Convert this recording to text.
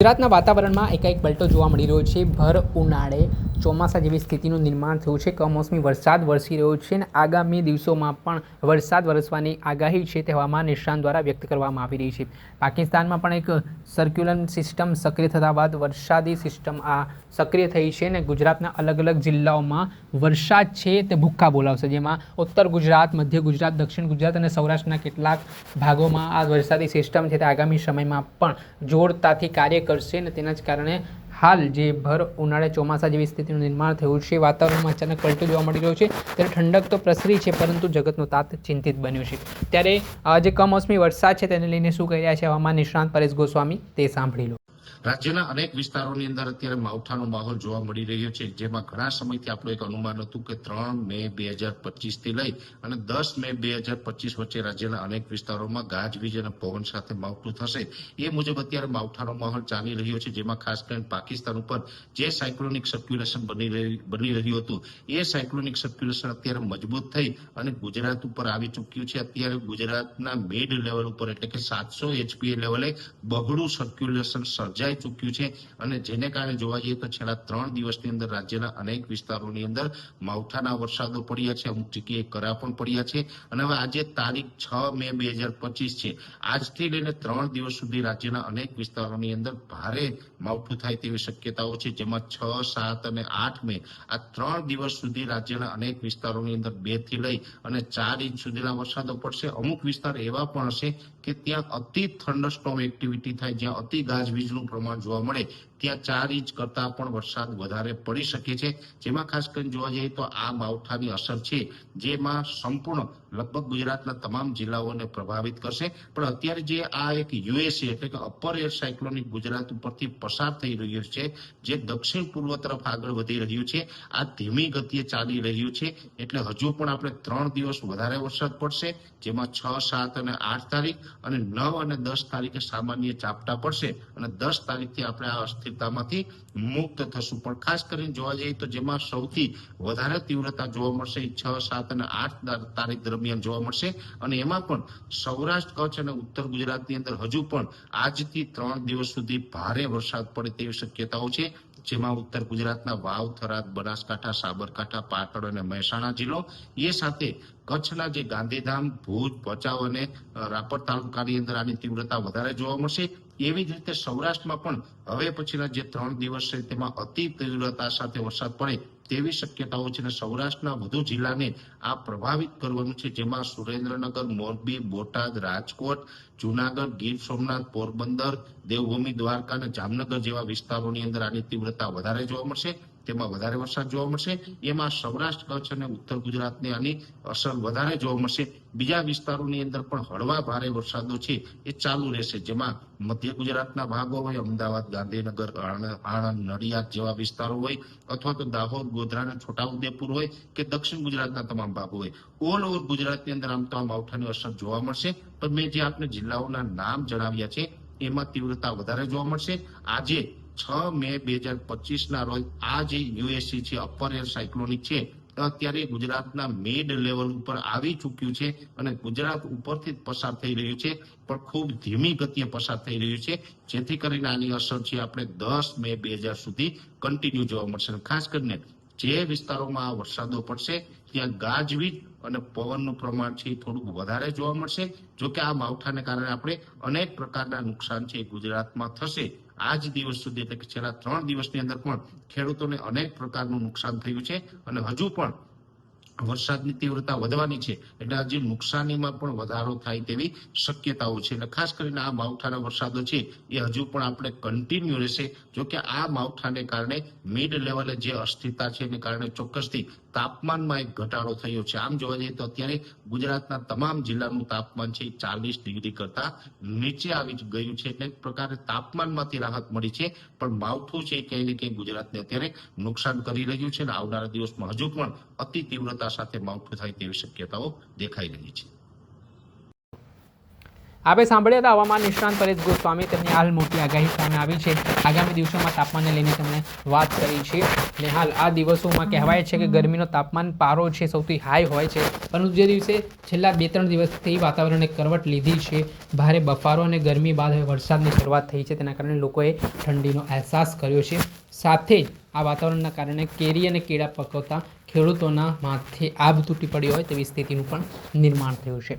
ગુજરાતના વાતાવરણમાં એકાએક પલટો જોવા મળી રહ્યો છે. ભર ઉનાળે ચોમાસા જેવી સ્થિતિનું નિર્માણ થયું છે. કમોસમી વરસાદ વરસી રહ્યો છે અને આગામી દિવસોમાં પણ વરસાદ વરસવાની આગાહી છે તે હવામાન નિષ્ણાંત દ્વારા વ્યક્ત કરવામાં આવી રહી છે. પાકિસ્તાનમાં પણ એક સર્ક્યુલર સિસ્ટમ સક્રિય થતા બાદ વરસાદી સિસ્ટમ આ સક્રિય થઈ છે અને ગુજરાતના અલગ અલગ જિલ્લાઓમાં વરસાદ છે તે ભૂક્કા બોલાવશે. જેમાં ઉત્તર ગુજરાત, મધ્ય ગુજરાત, દક્ષિણ ગુજરાત અને સૌરાષ્ટ્રના કેટલાક ભાગોમાં આ વરસાદી સિસ્ટમ છે તે આગામી સમયમાં પણ જોરતાથી કાર્ય કરશે અને તેના જ કારણે હાલ જે ભર ઉનાળે ચોમાસા જેવી સ્થિતિનું નિર્માણ થયું છે, વાતાવરણમાં અચાનક પલટો જોવા મળી રહ્યો છે. ત્યારે ઠંડક તો પ્રસરી છે, પરંતુ જગતનો તાત ચિંતિત બન્યો છે. ત્યારે જે કમોસમી વરસાદ છે, તેને લઈને શું કહી રહ્યા છે હવામાન નિષ્ણાંત પરેશ ગોસ્વામી, તે સાંભળી લો. રાજ્યના અનેક વિસ્તારોની અંદર અત્યારે માવઠાનો માહોલ જોવા મળી રહ્યો છે, જેમાં ઘણા સમયથી આપણું એક અનુમાન હતું કે ત્રણ મે બે હજાર પચીસથી લઈ અને દસ મે બે હજાર પચીસ વચ્ચે રાજ્યના અનેક વિસ્તારોમાં ગાજવીજ અને પવન સાથે માવઠું થશે. એ મુજબ અત્યારે માવઠાનો માહોલ ચાલી રહ્યો છે, જેમાં ખાસ કરીને પાકિસ્તાન ઉપર જે સાયક્લોનિક સર્ક્યુલેશન બની બની રહ્યું હતું, એ સાયક્લોનિક સર્ક્યુલેશન અત્યારે મજબૂત થઈ અને ગુજરાત ઉપર આવી ચૂક્યું છે. અત્યારે ગુજરાતના મિડ લેવલ ઉપર એટલે કે સાતસો એચપીએ લેવલે બગડું સર્ક્યુલેશન સર્જાઈ ચૂક્યું છે અને જેને કારણે જોવા જઈએ તો છેલ્લા ત્રણ દિવસની અંદર રાજ્યના અનેક વિસ્તારોની અંદર માવઠાના વરસાદો પડ્યા છે, અમુક જગ્યાએ કરા પણ પડ્યા છે અને હવે આજે તારીખ છ મે બે હજાર પચીસ છે. આજથી લઈને ત્રણ દિવસ સુધી રાજ્યના અનેક વિસ્તારોની અંદર ભારે માવઠું થાય તેવી શક્યતાઓ છે, જેમાં છ, સાત અને આઠ મે આ ત્રણ દિવસ સુધી રાજ્યના અનેક વિસ્તારોની અંદર બેથી લઈ અને ચાર ઇંચ સુધીના વરસાદો પડશે. અમુક વિસ્તાર એવા પણ હશે કે ત્યાં અતિ થંડરસ્ટોમ એક્ટિવિટી થાય, જ્યાં અતિ ગાજવીજનું પ્રમાણ જોવા મળે ત્યાં ચાર ઇંચ કરતા પણ વરસાદ વધારે પડી શકે છે. જેમાં ખાસ કરીને જોવા જઈએ તો આ માવઠાની અસર છે, જેમાં સંપૂર્ણ લગભગ ગુજરાતના તમામ જિલ્લાઓને પ્રભાવિત કરશે. પણ અત્યારે જે આ એક યુએસ એટલે કે અપર એર સાયક્લોનિક ગુજરાત ઉપરથી પસાર થઈ રહ્યું છે, જે દક્ષિણ પૂર્વ તરફ આગળ વધી રહ્યું છે, આ ધીમી ગતિએ ચાલી રહ્યું છે, એટલે હજુ પણ આપણે ત્રણ દિવસ વધારે વરસાદ પડશે, જેમાં છ, સાત અને આઠ તારીખ અને નવ અને દસ તારીખે સામાન્ય ચાપટા પડશે અને દસ તારીખથી આપણે આ અસ્થિરતામાંથી મુક્ત થશું. પણ ખાસ કરીને જોવા જઈએ તો જેમાં સૌથી વધારે તીવ્રતા જોવા મળશે છ, સાત અને આઠ તારીખ દરમિયાન જોવા મળશે. અને એમાં પણ સૌરાષ્ટ્ર, કચ્છ અને ઉત્તર ગુજરાતની અંદર હજુ પણ આજથી ત્રણ દિવસ સુધી ભારે વરસાદ પડે તેવી શક્યતાઓ છે. જેમાં ઉત્તર ગુજરાતના વાવ, થરાદ, બનાસકાંઠા, સાબરકાંઠા, પાટણ અને મહેસાણા જિલ્લો, એ સાથે કચ્છના જે ગાંધીધામ, ભુજ, ભચાઉ અને રાપર તાલુકાની અંદર આની તીવ્રતા વધારે જોવા મળશે. એવી જ રીતે સૌરાષ્ટ્રમાં પણ હવે પછીના જે ત્રણ દિવસ છે તેમાં અતિ તીવ્રતા સાથે વરસાદ પડે તેવી શક્યતાઓ છે અને સૌરાષ્ટ્રના વધુ જિલ્લાને આ પ્રભાવિત કરવાનું છે. જેમાં સુરેન્દ્રનગર, મોરબી, બોટાદ, રાજકોટ, જુનાગઢ, ગીર સોમનાથ, પોરબંદર, દેવભૂમિ, દ્વારકા અને જામનગર જેવા વિસ્તારોની અંદર આની તીવ્રતા વધારે જોવા મળશે. તેમાં વધારે વરસાદ જોવા મળશે. એમાં સૌરાષ્ટ્ર, કચ્છ અને ઉત્તર ગુજરાતને આની અસર વધારે જોવા મળશે. બીજા વિસ્તારોની અંદર પણ હળવા ભારે વરસાદો છે એ ચાલુ રહેશે. જેમાં મધ્ય ગુજરાતના ભાગો હોય, અમદાવાદ, ગાંધીનગર, આણંદ નડિયાદ જેવા વિસ્તારો હોય, અથવા તો દાહોદ, ગોધરા છોટાઉદેપુર હોય કે દક્ષિણ ગુજરાતના તમામ ભાગો હોય. ઓલ ઓવર ગુજરાતની અંદર આમ તો આ માવઠાની અસર જોવા મળશે. પણ મેં જે આપને જિલ્લાઓના નામ જણાવ્યા છે, એમાં તીવ્રતા વધારે જોવા મળશે. આજે છ મે બે હજાર પચીસ ના રોજ આ જે યુએસસી છે અપર એર સાયક્લોનિક છે અત્યારે ગુજરાતના મેડ લેવલ ઉપર આવી ચૂક્યું છે અને ગુજરાત ઉપરથી પસાર થઈ રહ્યું છે, પણ ખૂબ ધીમી ગતિએ પસાર થઈ રહ્યું છે, જેથી કરીને આની અસર છે આપણે દસ મે બે હજાર સુધી કન્ટિન્યુ જોવા મળશે ખાસ કરીને જે વિસ્તારોમાં આ વરસાદો પડશે, ત્યાં ગાજવીજ અને પવનનું પ્રમાણ છે થોડુંક વધારે જોવા મળશે, જોકે આ માવઠાને કારણે આપણે અનેક પ્રકારના નુકસાન છે ગુજરાતમાં થશે. આજ દિવસ સુધી એટલે કે છેલ્લા ત્રણ દિવસની અંદર પણ ખેડૂતોને અનેક પ્રકારનું નુકસાન થયું છે અને હજુ પણ વરસાદની તીવ્રતા વધવાની છે એટલે આજે નુકસાનીમાં પણ વધારો થાય તેવી શક્યતાઓ છે એટલે ખાસ કરીને આ માવઠાના વરસાદો છે એ હજુ પણ આપણે કન્ટિન્યુ રહેશે. જો આ માવઠાને કારણે મિડ લેવલે જે અસ્થિરતા છે એને કારણે ચોક્કસથી તાપમાનમાં એક ઘટાડો થયો છે. આમ જોવા જઈએ તો અત્યારે ગુજરાતના તમામ જિલ્લાનું તાપમાન છે ચાલીસ ડિગ્રી કરતા નીચે આવી ગયું છે એટલે એક પ્રકારે તાપમાનમાંથી રાહત મળી છે. પણ માવઠું છે ક્યાંય ને ક્યાંય ગુજરાતને અત્યારે નુકસાન કરી રહ્યું છે અને આવનારા દિવસમાં હજુ પણ અતિ તીવ્રતા સાથે માવઠું થાય તેવી શક્યતાઓ દેખાઈ રહી છે. આપણે સાંભળ્યા હતા હવામાન નિષ્ણાંત પરેશ ગોસ્વામી. તેમની હાલ મોટી આગાહી સામે આવી છે. આગામી દિવસોમાં તાપમાનને લઈને તેમણે વાત કરી છે. અને હાલ આ દિવસોમાં કહેવાય છે કે ગરમીનો તાપમાન પારો છે, સૌથી હાઈ હોય છે. પરંતુ જે દિવસે છેલ્લા બે ત્રણ દિવસથી વાતાવરણે કરવટ લીધી છે, ભારે બફારો અને ગરમી બાદ હવે વરસાદની શરૂઆત થઈ છે. તેના કારણે લોકોએ ઠંડીનો અહેસાસ કર્યો છે. સાથે આ વાતાવરણના કારણે કેરી અને કેળા પકવતા ખેડૂતોના માથે આબ તૂટી પડી હોય તેવી સ્થિતિનું પણ નિર્માણ થયું છે.